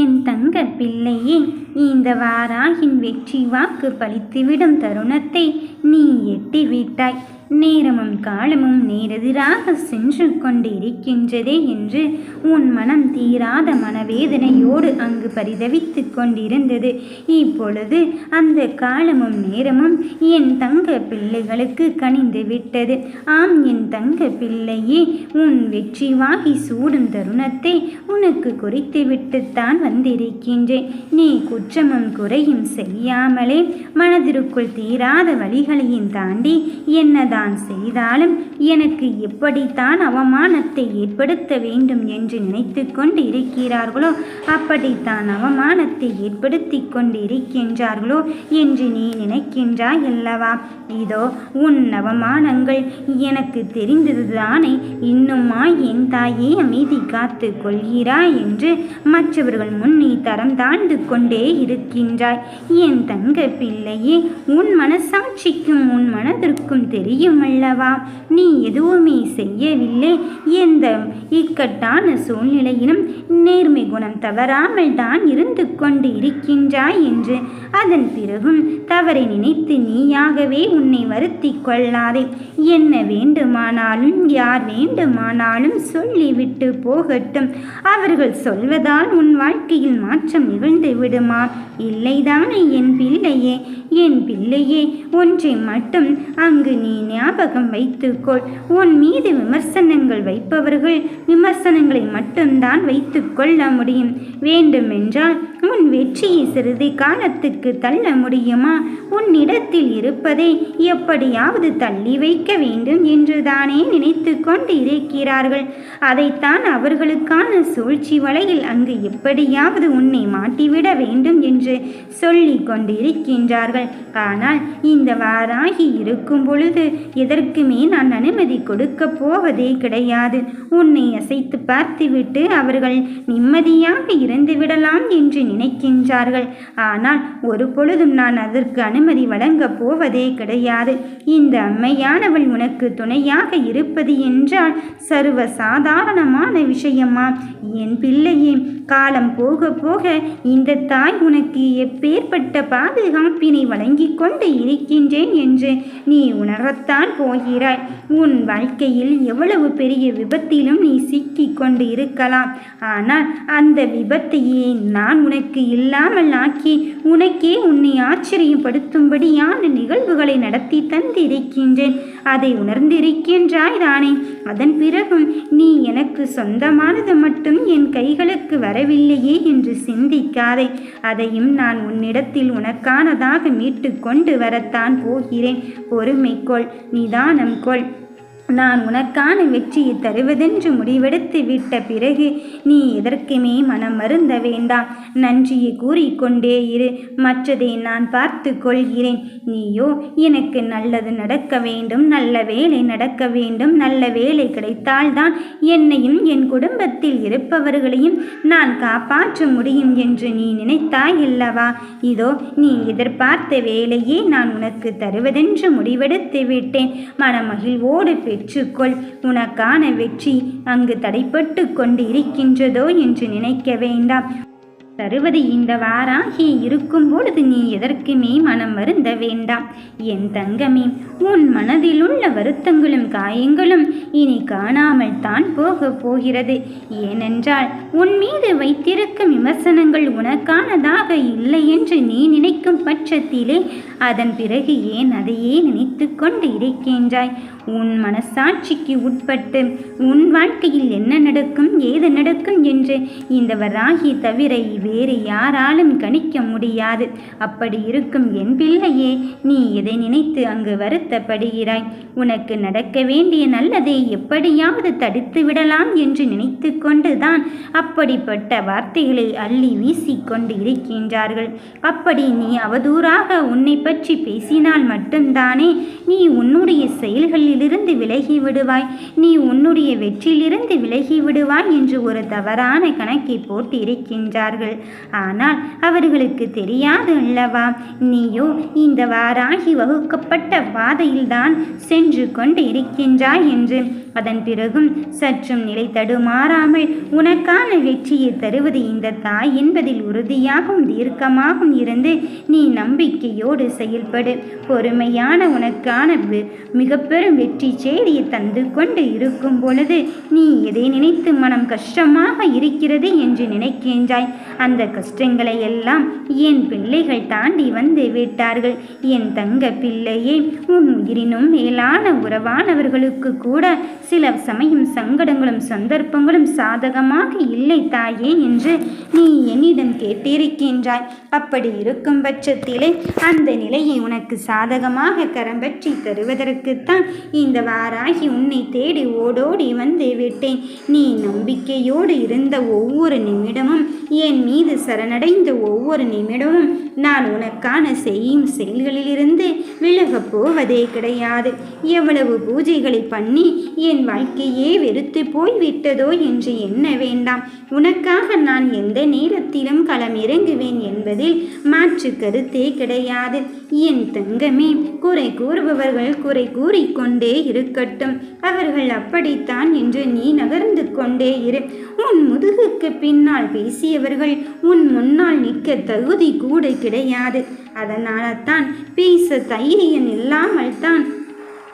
என் தங்க பிள்ளையே இந்த வாராகின் வெற்றி வாக்கு பலித்துவிடும் தருணத்தை நீ எட்டிவிட்டாய். நேரமும் காலமும் நேரெதிராக சென்று கொண்டிருக்கின்றதே என்று உன் மனம் தீராத மனவேதனையோடு அங்கு பரிதவித்துக் கொண்டிருந்தது. இப்பொழுது அந்த காலமும் நேரமும் என் தங்க பிள்ளைகளுக்கு கனிந்து விட்டது. ஆம் என் தங்க பிள்ளையே உன் வெற்றி வாகி சூடும் தருணத்தை உனக்கு குறித்து விட்டுத்தான் வந்திருக்கின்றேன். நீ குற்றமும் குறையும் செய்யாமலே மனதிற்குள் தீராத வழிகளையும் தாண்டி என்னதான் செய்தாலும் எனக்கு எப்படித்தான் அவமானத்தை ஏற்படுத்த வேண்டும் என்று நினைத்து கொண்டு இருக்கிறார்களோ அப்படித்தான் அவமானத்தை ஏற்படுத்தி கொண்டு இருக்கின்றார்களோ என்று நீ நினைக்கின்றாய் அல்லவா? இதோ உன் அவமானங்கள் எனக்கு தெரிந்ததுதானே இன்னுமா என் தாயே அமைதி காத்து கொள்கிறாய் என்று மற்றவர்கள் முன் நீ தரம் தாழ்ந்து கொண்டே இருக்கின்றாய். என் தங்க பிள்ளையே உன் மனசாட்சிக்கும் உன் மனதிற்கும் தெரியும் அல்லவா நீ எதுவுமே செய்யவில்லை. எந்த இக்கட்டான சூழ்நிலையிலும் நேர்மை குணம் தவறாமல் தான் இருந்து கொண்டு இருக்கின்றாய் என்று. அதன் பிறகும் தவறை நினைத்து நீயாகவே உன்னை வருத்தி கொள்ளாதே. என்ன வேண்டுமானாலும் யார் வேண்டுமானாலும் சொல்லிவிட்டு போகட்டும். அவர்கள் சொல்வதால் உன் வாழ்க்கையில் மாற்றம் நிகழ்ந்து விடுமா இல்லைதானே என் பிள்ளை. என் பிள்ளையே ஒன்றை மட்டும் அங்கு நீ ஞாபகம் வைத்துக்கொள். உன் மீது விமர்சனங்கள் வைப்பவர்கள் விமர்சனங்களை மட்டும்தான் வைத்துக்கொள்ள முடியும். வேண்டுமென்றால் உன் வெற்றியை சிறிது காலத்துக்கு தள்ள முடியுமா? உன்னிடத்தில் இருப்பதை எப்படியாவது தள்ளி வைக்க வேண்டும் என்றுதானே நினைத்து கொண்டு இருக்கிறார்கள் அதைத்தான் அவர்களுக்கான சூழ்ச்சி வலையில் அங்கு எப்படியாவது உன்னை மாட்டிவிட வேண்டும் என்று சொல்லி கொண்டிருக்கின்றார்கள். ஆனால் இந்த வாராகி இருக்கும் பொழுது எதற்குமே நான் அனுமதி கொடுக்க போவதே கிடையாது. உன்னை அசைத்து பார்த்துவிட்டு அவர்கள் நிம்மதியாக இருந்து விடலாம் என்று நினைக்கின்றார்கள். ஆனால் ஒரு பொழுதும் நான் அதற்கு அனுமதி வழங்கப் போவதே கிடையாது. இந்த அம்மையானவள் உனக்கு துணையாக இருப்பது என்றால் சர்வ சாதாரணமான விஷயமா? என் பிள்ளையே காலம் போக போக இந்த தாய் உனக்கு எப்பேற்பட்ட பாதுகாப்பினை வழங்கிக் கொண்டு இருக்கின்றேன் என்று நீ உணரத்தான் போகிறாய். உன் வாழ்க்கையில் எவ்வளவு பெரிய விபத்திலும் நீ சிக்கிக் கொண்டு இருக்கலாம். ஆனால் அந்த விபத்தையே நான் உனக்கு இல்லாமல் ஆக்கி உனக்கே உன்னை ஆச்சரியப்படுத்தும்படியான நிகழ்வுகளை நடத்தி தந்திருக்கின்றேன். அதை உணர்ந்திருக்கின்றாய் தானே? அதன் பிறகும் நீ எனக்கு சொந்தமானது மட்டும் என் கைகளுக்கு வரவில்லையே என்று சிந்திக்காதே. அதையும் நான் உன்னிடத்தில் உனக்கானதாக மீட்டு கொண்டு வரத்தான் போகிறேன். பொறுமை கொள் நிதானம் கொள். நான் உனக்கான வெற்றியை தருவதென்று முடிவெடுத்து விட்ட பிறகு நீ எதற்குமே மனம் மருந்த வேண்டாம். நன்றியை கூறிக்கொண்டே இரு. மற்றதை நான் பார்த்து கொள்கிறேன். நீயோ எனக்கு நல்லது நடக்க வேண்டும். நல்ல வேலை நடக்க வேண்டும். நல்ல வேலை கிடைத்தால்தான் என்னையும் என் குடும்பத்தில் இருப்பவர்களையும் நான் காப்பாற்ற முடியும் என்று நீ நினைத்தாய் இல்லவா இதோ நீ எதிர்பார்த்த வேலையே நான் உனக்கு தருவதென்று முடிவெடுத்து விட்டேன். மனமகிழ்வோடு பெற்றுக்கொள் உனக்கான வெற்றி அங்கு தடைப்பட்டு கொண்டு இருக்கின்றதோ என்று நினைக்க வேண்டாம். தருவது இந்த வாராகி இருக்கும் பொழுது நீ எதற்குமே மனம் வருந்த வேண்டாம். என் தங்கமே உன் மனதில் உள்ள வருத்தங்களும் காயங்களும் இனி காணாமல் தான் போக போகிறது. ஏனென்றால் உன் மீது வைத்திருக்கும் விமர்சனங்கள் உனக்கானதாக இல்லை என்று நீ நினைக்கும் பட்சத்திலே அதன் பிறகு ஏன் அதையே நினைத்து கொண்டு இருக்கின்றாய்? உன் மனசாட்சிக்கு உட்பட்டு உன் வாழ்க்கையில் என்ன நடக்கும் ஏது நடக்கும் என்று இந்த வராகி தவிர வேறு யாராலும் கணிக்க முடியாது. அப்படி இருக்கும் என் பிள்ளையே நீ இதை நினைத்து அங்கு வருத்தப்படுகிறாய்? உனக்கு நடக்க வேண்டிய நல்லதை எப்படியாவது தடுத்து விடலாம் என்று நினைத்து கொண்டுதான் அப்படிப்பட்ட வார்த்தைகளை அள்ளி வீசிக்கொண்டு இருக்கின்றார்கள் அப்படி நீ அவதூறாக உன்னை பற்றி பேசினால் மட்டும்தானே நீ உன்னுடைய செயல்களில் வெற்றியிலிருந்து விலகி விடுவாய் நீ உன்னுடைய வெற்றியிலிருந்து விலகி விடுவாய் என்று ஒரு தவறான கணக்கை போட்டு இருக்கின்றார்கள் ஆனால் அவர்களுக்கு தெரியாது அல்லவா? நீயோ இந்த வாராகி வகுக்கப்பட்ட பாதையில்தான் சென்று கொண்டு இருக்கின்றாய் என்று அதன் பிறகும் சற்றும் நிலை தடுமாறாமல் உனக்கான வெற்றியை தருவது இந்த தாய் என்பதில் உறுதியாகவும் தீர்க்கமாகவும் இருந்து நீ நம்பிக்கையோடு செயல்படு. பொறுமையான உனக்கான மிக பெரும் வெற்றி செய்தியை தந்து கொண்டு இருக்கும் பொழுது நீ எதை நினைத்து மனம் கஷ்டமாக இருக்கிறது என்று நினைக்கின்றாய்? அந்த கஷ்டங்களை எல்லாம் என் பிள்ளைகள் தாண்டி வந்து விட்டார்கள். என் தங்க பிள்ளையே உன் உயிரினும் மேலான உறவானவர்களுக்கு கூட சில சமயம் சங்கடங்களும் சந்தர்ப்பங்களும் சாதகமாக இல்லை தாயே என்று நீ என்னிடம் கேட்டிருக்கின்றாய். அப்படி இருக்கும் பட்சத்திலே அந்த நிலையை உனக்கு சாதகமாக கரம் பற்றி தருவதற்குத்தான் இந்த வாராகி உன்னை தேடி ஓடோடி வந்து விட்டேன். நீ நம்பிக்கையோடு இருந்த ஒவ்வொரு நிமிடமும் என் மீது சரணடைந்த ஒவ்வொரு நிமிடமும் நான் உனக்கான செய்யும் செயல்களிலிருந்து விலகப் போவதே கிடையாது. எவ்வளவு பூஜைகளை பண்ணி என் வாழ்க்கையே வெறுத்து போய் விட்டதோ என்று எண்ண வேண்டாம். உனக்காக நான் எந்த நேரத்திலும் களம் இறங்குவேன் என்பதில் மாற்று கருத்தே கிடையாது. என் தங்கமே குறை கூறுபவர்கள் குறை கூறிக்கொண்டே இருக்கட்டும். அவர்கள் அப்படித்தான் என்று நீ நகர்ந்து கொண்டே இரு. உன் முதுகுக்கு பின்னால் பேசிய பேசியவர்கள் உன் முன்னால் நிற்க தகுதி கூட கிடையாது. அதனால தான் பேச தைரியம் இல்லாமல் தான்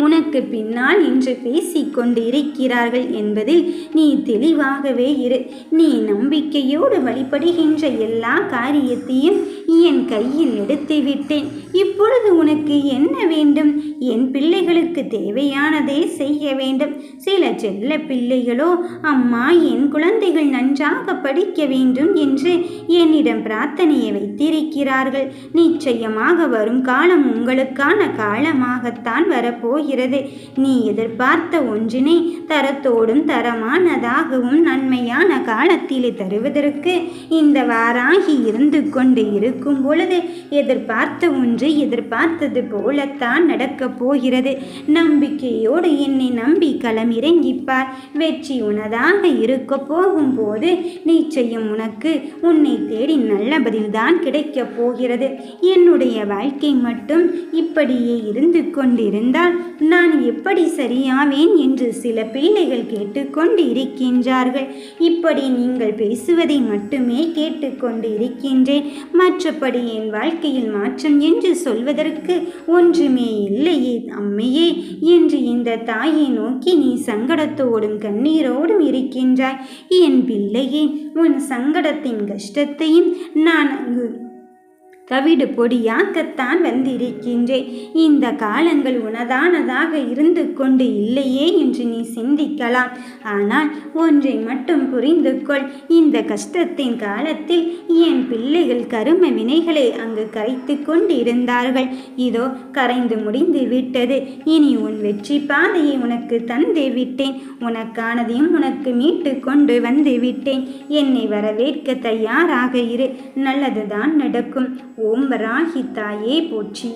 உனக்கு பின்னால் இன்று பேசிக்கொண்டு இருக்கிறார்கள் என்பதில் நீ தெளிவாகவே இரு. நீ நம்பிக்கையோடு வழிபடுகின்ற எல்லா காரியத்தையும் என் கையில் எடுத்து விட்டேன். இப்பொழுது உனக்கு என்ன வேண்டும்? என் பிள்ளைகளுக்கு தேவையானதே செய்ய வேண்டும். சில செல்ல பிள்ளைகளோ அம்மா என் குழந்தைகள் நன்றாக படிக்க வேண்டும் என்று என்னிடம் பிரார்த்தனையை வைத்திருக்கிறார்கள். நிச்சயமாக வரும் காலம் உங்களுக்கான காலமாகத்தான் வரப்போகிறது. நீ எதிர்பார்த்த ஒன்றினை தரத்தோடும் தரமானதாகவும் நன்மையான காலத்தில் தருவதற்கு இந்த வாராகி இருந்து கொண்டு இருக்கும் பொழுது எதிர்பார்த்த ஒன்று எதிர்பார்த்தது போலத்தான் நடக்கப் போகிறது. நம்பிக்கையோடு என்னை நம்பி களம் இறங்கிப்பார் வெற்றி உனதாக இருக்க போகும்போது நிச்சயம் உனக்கு உன்னை தேடி நல்ல பதில்தான் கிடைக்கப் போகிறது. என்னுடைய வாழ்க்கை மட்டும் இப்படியே இருந்து கொண்டிருந்தால் நான் எப்படி சரியாவேன் என்று சில பிள்ளைகள் கேட்டுக்கொண்டு இருக்கின்றார்கள் இப்படி நீங்கள் பேசுவதை மட்டுமே கேட்டுக்கொண்டு இருக்கின்றேன் மற்ற மற்றபடி என் வாழ்க்கையில் மாற்றம் என்று சொல்வதற்கு ஒன்றுமே இல்லையே அம்மையே என்று இந்த தாயை நோக்கி நீ சங்கடத்தோடும் கண்ணீரோடும் இருக்கின்றாய். என் பிள்ளையே உன் சங்கடத்தின் கஷ்டத்தையும் நான் அங்கு தவிடு பொடியாக்கத்தான் வந்திருக்கின்றேன். இந்த காலங்கள் உனதானதாக இருந்து கொண்டு இல்லையே என்று நீ சிந்திக்கலாம். ஆனால் ஒன்றை மட்டும் புரிந்து கொள். இந்த கஷ்டத்தின் காலத்தில் என் பிள்ளைகள் கரும வினைகளை அங்கு கரைத்து கொண்டு இருந்தார்கள் இதோ கரைந்து முடிந்து விட்டது. இனி உன் வெற்றி பாதையை உனக்கு தந்து விட்டேன். உனக்கானதையும் உனக்கு மீட்டு கொண்டு வந்து விட்டேன். என்னை வரவேற்க தயாராக இரு. நல்லதுதான் நடக்கும். ஓம் வராகி தாயே போற்றி.